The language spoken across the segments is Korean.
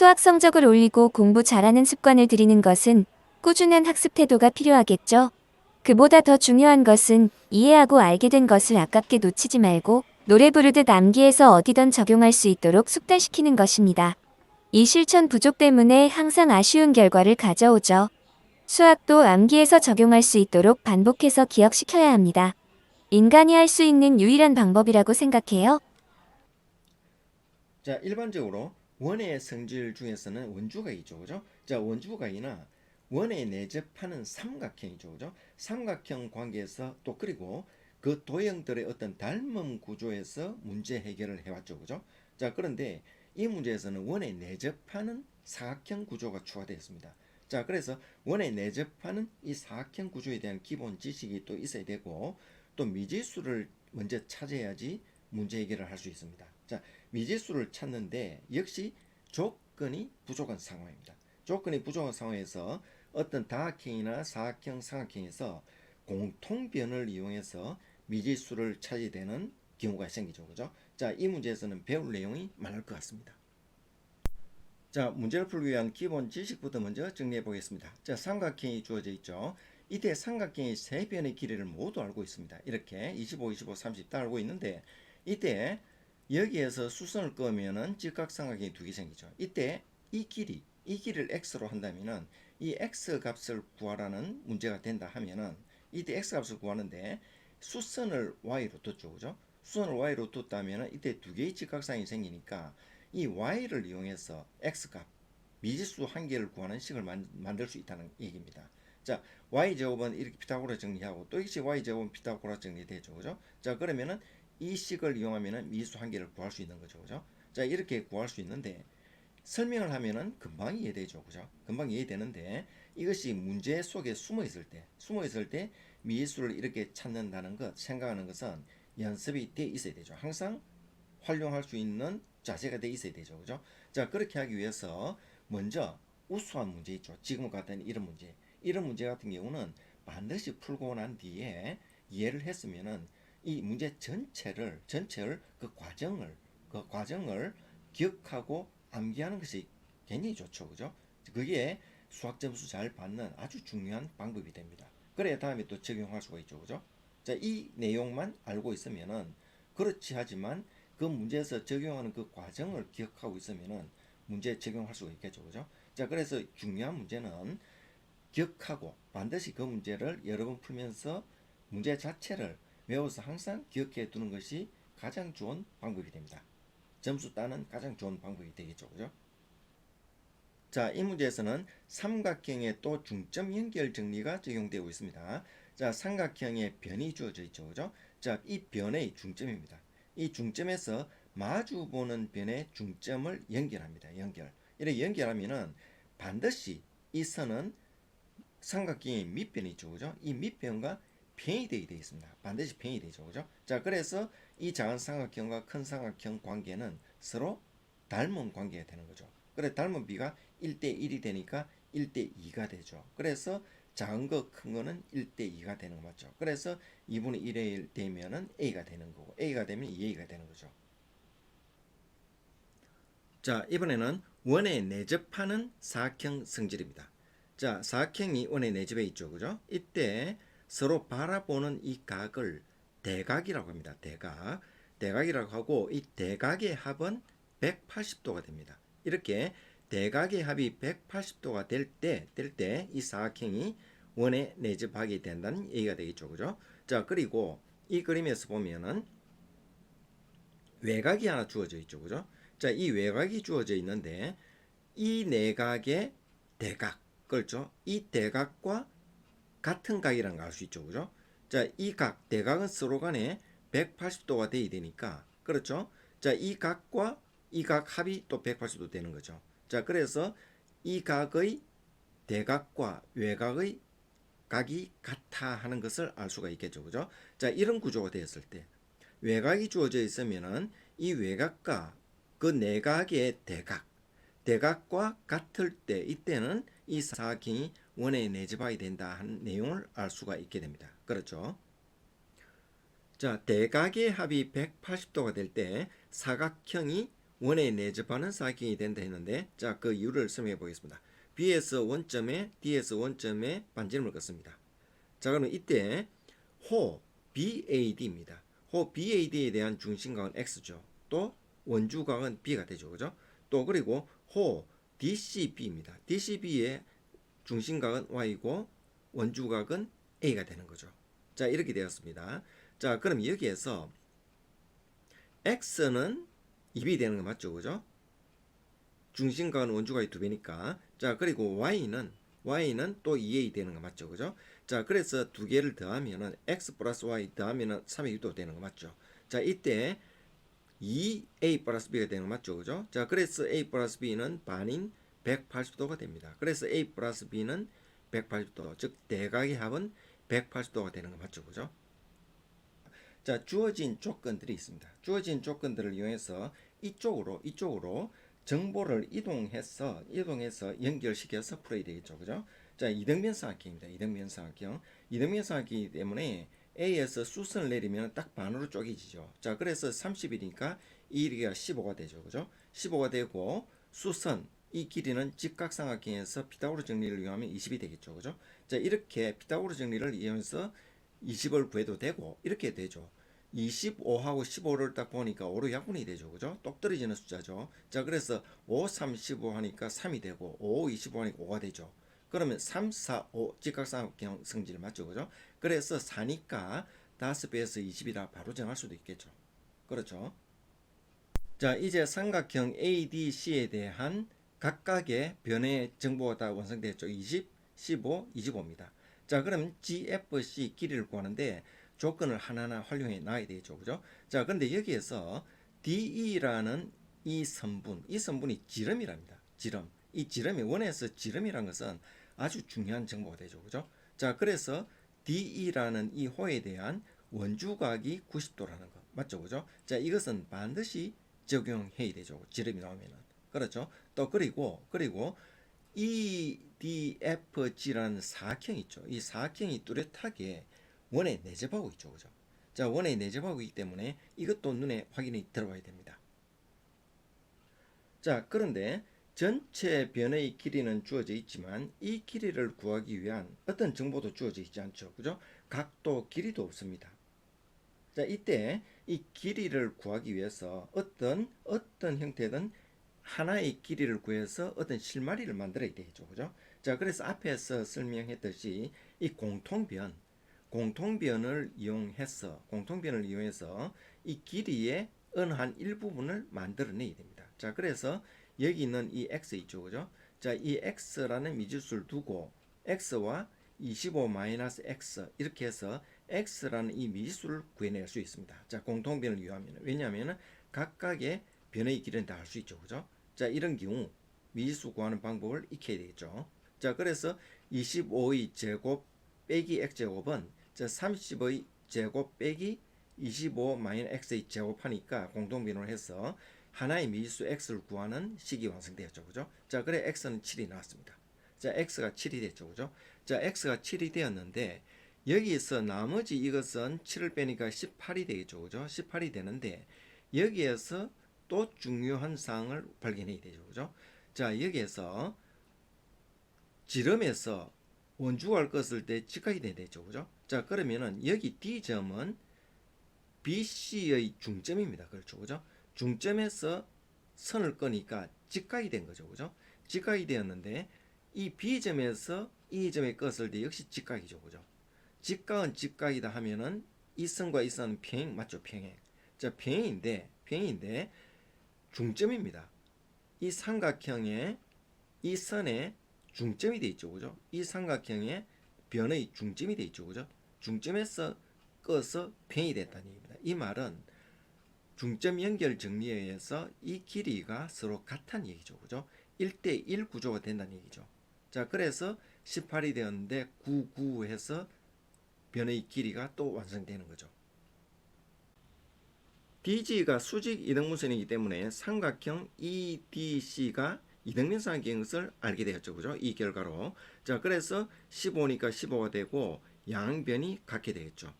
수학 성적을 올리고 공부 잘하는 습관을 들이는 것은 꾸준한 학습 태도가 필요하겠죠. 그보다 더 중요한 것은 이해하고 알게 된 것을 아깝게 놓치지 말고 노래 부르듯 암기해서 어디든 적용할 수 있도록 숙달시키는 것입니다. 이 실천 부족 때문에 항상 아쉬운 결과를 가져오죠. 수학도 암기해서 적용할 수 있도록 반복해서 기억시켜야 합니다. 인간이 할 수 있는 유일한 방법이라고 생각해요. 자, 일반적으로 원의 성질 중에서는 원주가 있죠. 그죠? 자, 원주가 이나 원에 내접하는 삼각형이죠. 그죠? 삼각형 관계에서 또 그리고 그 도형들의 어떤 닮음 구조에서 문제 해결을 해왔죠. 그죠? 자, 그런데 이 문제에서는 원에 내접하는 사각형 구조가 추가되었습니다. 자, 그래서 원에 내접하는 이 사각형 구조에 대한 기본 지식이 또 있어야 되고 또 미지수를 먼저 찾아야지 문제 해결을 할 수 있습니다. 자, 미지수를 찾는데 역시 조건이 부족한 상황입니다. 조건이 부족한 상황에서 어떤 다각형이나 사각형, 삼각형에서 공통변을 이용해서 미지수를 찾아야 되는 경우가 생기죠. 그죠? 자, 이 문제에서는 배울 내용이 많을 것 같습니다. 자, 문제를 풀기 위한 기본 지식부터 먼저 정리해 보겠습니다. 자, 삼각형이 주어져 있죠. 이때 삼각형의 세 변의 길이를 모두 알고 있습니다. 이렇게 25, 25, 30 다 알고 있는데 이때 여기에서 수선을 끄면은 직각삼각형이 두 개 생기죠. 이때 이 길이, 이 길이를 x로 한다면은 이 x 값을 구하라는 문제가 된다 하면은 이때 x 값을 구하는데 수선을 y로 뒀죠. 그죠? 수선을 y로 뒀다면은 이때 두 개의 직각상이 생기니까 이 y를 이용해서 x 값 미지수 한 개를 구하는 식을 만, 만들 수 있다는 얘기입니다. 자, y 제곱은 이렇게 피타고라 정리하고 또 역시 y 제곱은 피타고라 정리되죠. 그죠? 자, 그러면은 이 식을 이용하면은 미지수 한 개를 구할 수 있는 거죠. 그죠? 자, 이렇게 구할 수 있는데 설명을 하면은 금방 이해되죠. 그죠? 금방 이해되는데 이것이 문제 속에 숨어 있을 때, 숨어 있을 때 미지수를 이렇게 찾는다는 것, 생각하는 것은 연습이 돼 있어야 되죠. 항상 활용할 수 있는 자세가 돼 있어야 되죠. 그죠? 자, 그렇게 하기 위해서 먼저 우수한 문제 있죠. 지금 같은 이런 문제. 이런 문제 같은 경우는 반드시 풀고 난 뒤에 이해를 했으면은 이 문제 전체를 전체를 그 과정을 그 과정을 기억하고 암기하는 것이 굉장히 좋죠. 그죠? 그게 수학 점수 잘 받는 아주 중요한 방법이 됩니다. 그래야 다음에 또 적용할 수가 있죠. 그죠? 자, 이 내용만 알고 있으면은 그렇지 하지만 그 문제에서 적용하는 그 과정을 기억하고 있으면은 문제 적용할 수가 있겠죠. 그죠? 자, 그래서 중요한 문제는 기억하고 반드시 그 문제를 여러 번 풀면서 문제 자체를 외워서 항상 기억해 두는 것이 가장 좋은 방법이 됩니다. 점수 따는 가장 좋은 방법이 되겠죠. 그죠? 자, 이 문제에서는 삼각형의 또 중점 연결 정리가 적용되고 있습니다. 자, 삼각형의 변이 주어져 있죠. 그죠? 자, 이 변의 중점입니다. 이 중점에서 마주 보는 변의 중점을 연결합니다. 연결. 이렇게 연결하면은 반드시 이 선은 삼각형의 밑변이 있죠. 그죠? 이 밑변과 평이 되게 되어 있습니다. 반드시 평이 되죠. 그죠? 자, 그래서 이 작은 삼각형과 큰 삼각형 관계는 서로 닮은 관계가 되는 거죠. 그래 닮은 비가 1대 1이 되니까 1대 2가 되죠. 그래서 작은 거, 큰 거는 1대 2가 되는 거 맞죠? 그래서 2분의 1이 되면은 A가 되는 거고 A가 되면 2A가 되는 거죠. 자, 이번에는 원에 내접하는 사각형 성질입니다. 자, 사각형이 원에 내접해 있죠. 그죠? 이때 서로 바라보는 이 각을 대각이라고 합니다. 대각. 대각이라고 하고 이 대각의 합은 180도가 됩니다. 이렇게 대각의 합이 180도가 될 때, 될 때 이 사각형이 원에 내접하게 된다는 얘기가 되겠죠. 그죠? 자, 그리고 이 그림에서 보면은 외곽이 하나 주어져 있죠. 그죠? 자, 이 외곽이 주어져 있는데 이 내각의 대각, 그렇죠? 이 대각과 같은 각이라는 걸 알 수 있죠. 그죠? 자, 이 각, 대각은 서로 간에 180도가 돼야 되니까, 그렇죠? 자, 이 각과 이 각 합이 또 180도 되는 거죠. 자, 그래서 이 각의 대각과 외곽의 각이 같아 하는 것을 알 수가 있겠죠. 그죠? 자, 이런 구조가 되었을 때 외곽이 주어져 있으면은 이 외곽과 그 내각의 대각, 대각과 같을 때 이때는 이 사각형이 원에 내집하게 된다 하는 내용을 알 수가 있게 됩니다. 그렇죠? 자, 대각의 합이 180도가 될 때 사각형이 원에 내접하는 사각형이 된다 했는데 자 그 이유를 설명해 보겠습니다. B에서 원점에 D에서 원점에 반지름을 긋습니다. 자 그러면 이때 호 BAD입니다. 호 BAD에 대한 중심각은 X죠. 또 원주각은 B가 되죠. 그죠? 또 그리고 호 DCB입니다. DCB의 중심각은 Y고 원주각은 A가 되는 거죠. 자 이렇게 되었습니다. 자 그럼 여기에서 X는 2이 되는 거 맞죠, 그죠? 중심각은 원주각이 두 배니까 자 그리고 Y는 Y는 또 2A 되는 거 맞죠, 그죠? 자 그래서 두 개를 더하면은 X 플러스 Y 더하면은 3의 6도 되는 거 맞죠? 자 이때 2A 플러스 B가 되는 거 맞죠, 그죠? 자 그래서 A 플러스 B는 반인 180도가 됩니다. 그래서 A 플러스 B는 180도, 즉 대각의 합은 180도가 되는 거 맞죠, 그죠? 자, 주어진 조건들이 있습니다. 주어진 조건들을 이용해서 이쪽으로 이쪽으로 정보를 이동해서 이동해서 연결시켜서 풀어야 되겠죠, 그죠? 자, 이등변 삼각형입니다. 이등변 삼각형. 이등변 삼각형이기 때문에 A에서 수선을 내리면 딱 반으로 쪼개지죠. 자, 그래서 30이니까 이 길이가 15가 되죠, 그죠? 15가 되고 수선 이 길이는 직각삼각형에서 피타고라 정리를 이용하면 20이 되겠죠, 그죠? 자, 이렇게 피타고라 정리를 이용해서 20을 구해도 되고 이렇게 되죠. 25하고 15를 딱 보니까 5로 약분이 되죠. 그죠? 똑 떨어지는 숫자죠. 자, 그래서 5, 3, 15 하니까 3이 되고 5, 25 하니까 5가 되죠. 그러면 3, 4, 5 직각삼각형 성질 맞죠. 그죠? 그래서 4니까 5배에서 20이라 바로 정할 수도 있겠죠. 그렇죠? 자, 이제 삼각형 ADC에 대한 각각의 변의 정보가 다 완성되었죠. 20, 15, 25입니다. 자, 그럼 GFC 길이를 구하는데 조건을 하나하나 활용해 놔야 되죠. 그죠? 자, 그런데 여기에서 DE라는 이 성분, 이 성분이 지름이랍니다. 지름. 이 지름이 원에서 지름이란 것은 아주 중요한 정보가 되죠. 그죠? 자, 그래서 DE라는 이 호에 대한 원주각이 90도라는 거. 맞죠? 그죠? 자, 이것은 반드시 적용해야 되죠. 지름이 나오면은. 그렇죠? 또 그리고 그리고 EDFG라는 사각형 있죠. 이 사각형이 뚜렷하게 원에 내접하고 있죠. 그죠? 자, 원에 내접하고 있기 때문에 이것도 눈에 확인이 들어와야 됩니다. 자, 그런데 전체 변의 길이는 주어져 있지만 이 길이를 구하기 위한 어떤 정보도 주어져 있지 않죠. 그죠? 각도 길이도 없습니다. 자, 이때 이 길이를 구하기 위해서 어떤 어떤 형태든 하나의 길이를 구해서 어떤 실마리를 만들어야 되죠. 그죠? 자, 그래서 앞에서 설명했듯이 이 공통변 공통변을 이용해서 공통변을 이용해서 이 길이의 어느 한 일부분을 만들어내야 됩니다. 자, 그래서 여기 있는 이 x 있죠, 그죠? 자, 이 x라는 미지수를 두고 x와 25-x 이렇게 해서 x라는 이 미지수를 구해낼 수 있습니다. 자, 공통변을 이용하면 왜냐하면 각각의 변의 길이는 다알 수 있죠, 그죠? 자, 이런 경우 미지수 구하는 방법을 익혀야 되겠죠. 자, 그래서 25의 제곱 빼기 x제곱은 자 30의 제곱 빼기 25 마이너스 x의 제곱하니까 공동변을 해서 하나의 미지수 x를 구하는 식이 완성되었죠. 그죠? 자, 그래 x는 7이 나왔습니다. 자, x가 7이 됐죠. 그죠? 자, x가 7이 되었는데 여기에서 나머지 이것은 7을 빼니까 18이 되겠죠. 그죠? 18이 되는데 여기에서 또 중요한 사항을 발견해야 되죠. 그죠? 자, 여기에서 지름에서 원주할 것을 때 직각이 돼야 되죠. 그죠? 자, 그러면은 여기 D점은 BC의 중점입니다. 그렇죠. 그죠? 중점에서 선을 끄니까 직각이 된 거죠. 그죠? 직각이 되었는데 이 B점에서 이 점에 껐을 때 역시 직각이죠. 그죠? 직각은 직각이다 하면은 이 선과 이 선은 평행 맞죠? 평행. 자, 평행인데 평행인데 중점입니다. 이 삼각형의 이 선의 중점이 돼 있죠, 그죠? 이 삼각형의 변의 중점이 돼 있죠, 그죠? 중점에서 꺼서 평이 됐다는 얘기입니다. 이 말은 중점 연결 정리에 의해서 이 길이가 서로 같다는 얘기죠, 그죠? 1대1 구조가 된다는 얘기죠. 자, 그래서 18이 되었는데 99 해서 변의 길이가 또 완성되는 거죠. DG가 수직 이등분선이기 때문에 삼각형 EDC가 이등변 삼각형인 것을 알게 되었죠. 그죠? 이 결과로. 자, 그래서 15니까 15가 되고 양변이 같게 되겠죠.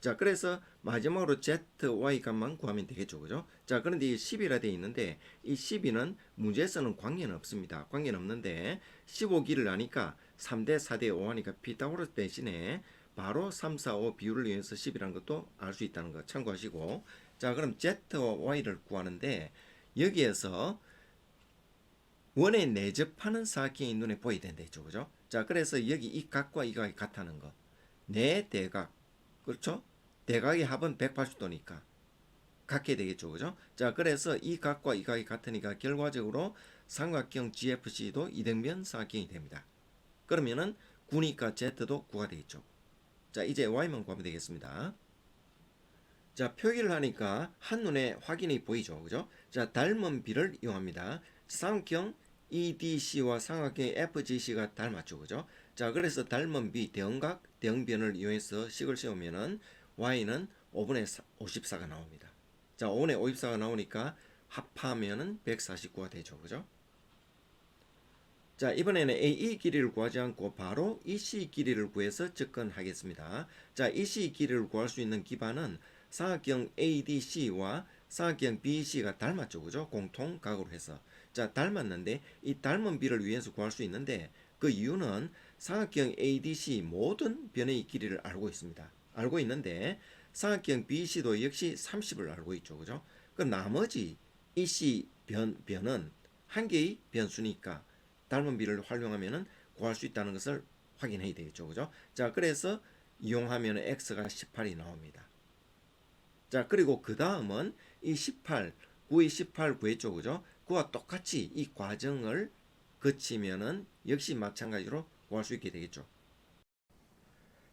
자, 그래서 마지막으로 ZY 값만 구하면 되겠죠. 그죠? 자, 그런데 이 10이라 되어 있는데 이 12는 문제에서는 관계는 없습니다. 관계는 없는데 15기를 아니까 3대 4대 5 하니까 피타고라스 대신에 바로 3, 4, 5 비율을 이용해서 10이라는 것도 알 수 있다는 거 참고하시고 자, 그럼 Z와 Y를 구하는데 여기에서 원에 내접하는 사각형이 눈에 보여야 된다 했죠. 그죠? 자, 그래서 여기 이 각과 이 각이 같다는 거. 내 대각. 그렇죠? 대각의 합은 180도니까 같게 되겠죠. 그죠? 자, 그래서 이 각과 이 각이 같으니까 결과적으로 삼각형 GFC도 이등변 사각형이 됩니다. 그러면은 9니까 Z도 9가 되겠죠. 자, 이제 Y만 구하면 되겠습니다. 자, 표기를 하니까 한눈에 확인이 보이죠. 그죠? 자, 닮은 비를 이용합니다. 삼각형 EDC와 삼각형 FGC가 닮았죠. 그죠? 자, 그래서 닮은 비 대응각 대응변을 이용해서 식을 세우면은 y는 5분의 54가 나옵니다. 자, 5분의 54가 나오니까 합하면은 149가 되죠. 그죠? 자, 이번에는 AE 길이를 구하지 않고 바로 EC 길이를 구해서 접근하겠습니다. 자, EC 길이를 구할 수 있는 기반은 삼각형 ADC와 삼각형 BC가 닮았죠. 그죠? 공통각으로 해서. 자, 닮았는데 이 닮은 비를 위해서 구할 수 있는데 그 이유는 삼각형 ADC 모든 변의 길이를 알고 있습니다. 알고 있는데 삼각형 BC도 역시 30을 알고 있죠. 그죠? 그럼 나머지 EC 변, 변은 한 개의 변수니까 닮은 비를 활용하면은 구할 수 있다는 것을 확인해야 되겠죠. 그죠? 자, 그래서 이용하면 x가 18이 나옵니다. 자, 그리고 그 다음은 이 18, 9의 18 구했죠. 그죠? 그와 똑같이 이 과정을 거치면은 역시 마찬가지로 구할 수 있게 되겠죠.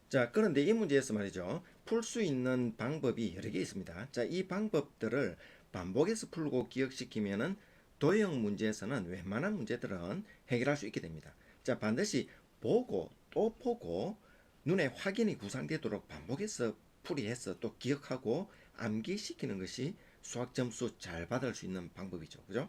자, 그런데 이 문제에서 말이죠. 풀 수 있는 방법이 여러 개 있습니다. 자, 이 방법들을 반복해서 풀고 기억시키면은 도형 문제에서는 웬만한 문제들은 해결할 수 있게 됩니다. 자, 반드시 보고 또 보고 눈에 확인이 구상되도록 반복해서 풀이해서 또 기억하고 암기시키는 것이 수학 점수 잘 받을 수 있는 방법이죠. 그죠?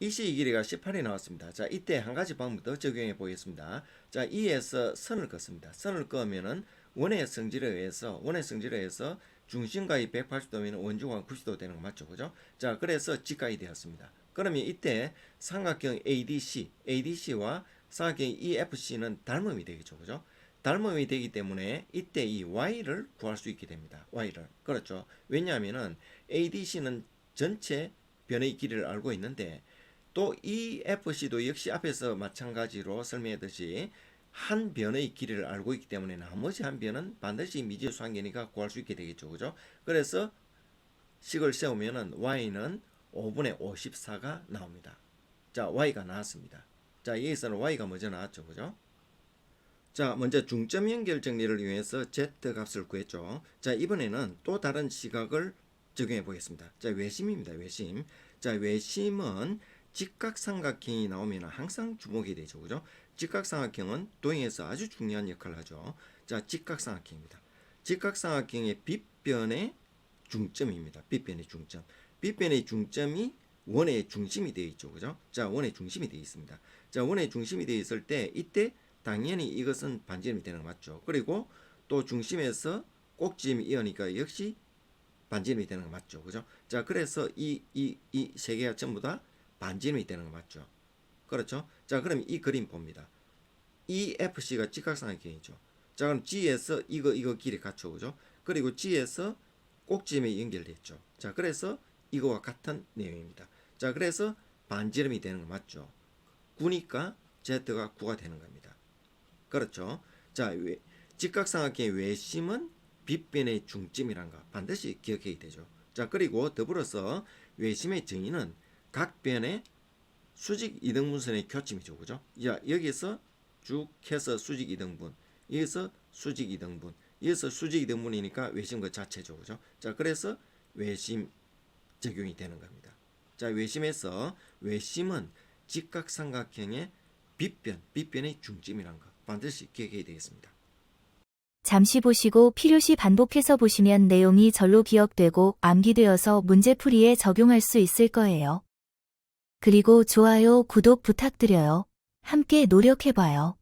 이시 길이가 18이 나왔습니다. 자, 이때 한 가지 방법 더 적용해 보겠습니다. 자, 이에서 선을 긋습니다. 선을 그으면은 원의 성질에 의해서 원의 성질에 의해서 중심각이 180도면 원주가 90도 되는 거 맞죠? 그죠? 자, 그래서 직각이 되었습니다. 그러면 이때 삼각형 ADC, ADC와 삼각형 EFC는 닮음이 되겠죠. 그죠? 닮음이 되기 때문에 이때 이 y를 구할 수 있게 됩니다. y를. 그렇죠. 왜냐하면은 ADC는 전체 변의 길이를 알고 있는데 또 EFC도 역시 앞에서 마찬가지로 설명했듯이 한 변의 길이를 알고 있기 때문에 나머지 한 변은 반드시 미지수 한 개니까 구할 수 있게 되겠죠. 그죠? 그래서 식을 세우면은 y는 5분의 54가 나옵니다. 자, y가 나왔습니다. 자, 여기서는 y가 먼저 나왔죠. 그죠? 자, 먼저 중점 연결 정리를 이용해서 z 값을 구했죠. 자, 이번에는 또 다른 시각을 적용해 보겠습니다. 자, 외심입니다. 외심. 자, 외심은 직각삼각형이 나오면 항상 주목이 되죠. 그죠? 직각삼각형은 도형에서 아주 중요한 역할을 하죠. 자, 직각삼각형입니다. 직각삼각형의 빗변의 중점입니다. 빗변의 중점. 빗변의 중점이 원의 중심이 되어 있죠. 그죠? 자, 원의 중심이 되어 있습니다. 자, 원의 중심이 되어 있을 때 이때 당연히 이것은 반지름이 되는 거 맞죠. 그리고 또 중심에서 꼭지점이 이어니까 역시 반지름이 되는 거 맞죠. 그죠? 자, 그래서 이 이 이 세 개가 전부 다 반지름이 되는 거 맞죠. 그렇죠? 자, 그럼 이 그림 봅니다. EFC가 직각삼각형이죠. 자, 그럼 G에서 이거 이거 길이 같죠. 그죠? 그리고 G에서 꼭지점에 연결됐죠. 자, 그래서 이거와 같은 내용입니다. 자, 그래서 반지름이 되는 거 맞죠. 9니까 Z가 9가 되는 겁니다. 그렇죠? 자, 외, 직각삼각형의 외심은 빗변의 중점이란 거 반드시 기억해야 되죠. 자, 그리고 더불어서 외심의 정의는 각 변의 수직 이등분선의 교점이죠. 그죠? 자, 여기서 쭉 해서 수직 이등분, 여기서 수직 이등분, 여기서 수직 이등분이니까 외심 그 자체죠. 그죠? 자, 그래서 외심 적용이 되는 겁니다. 자, 외심에서 외심은 직각삼각형의 빗변, 빗변의 중점이란 거 반드시 기억해야 되겠습니다. 잠시 보시고 필요시 반복해서 보시면 내용이 절로 기억되고 암기되어서 문제풀이에 적용할 수 있을 거예요. 그리고 좋아요, 구독 부탁드려요. 함께 노력해봐요.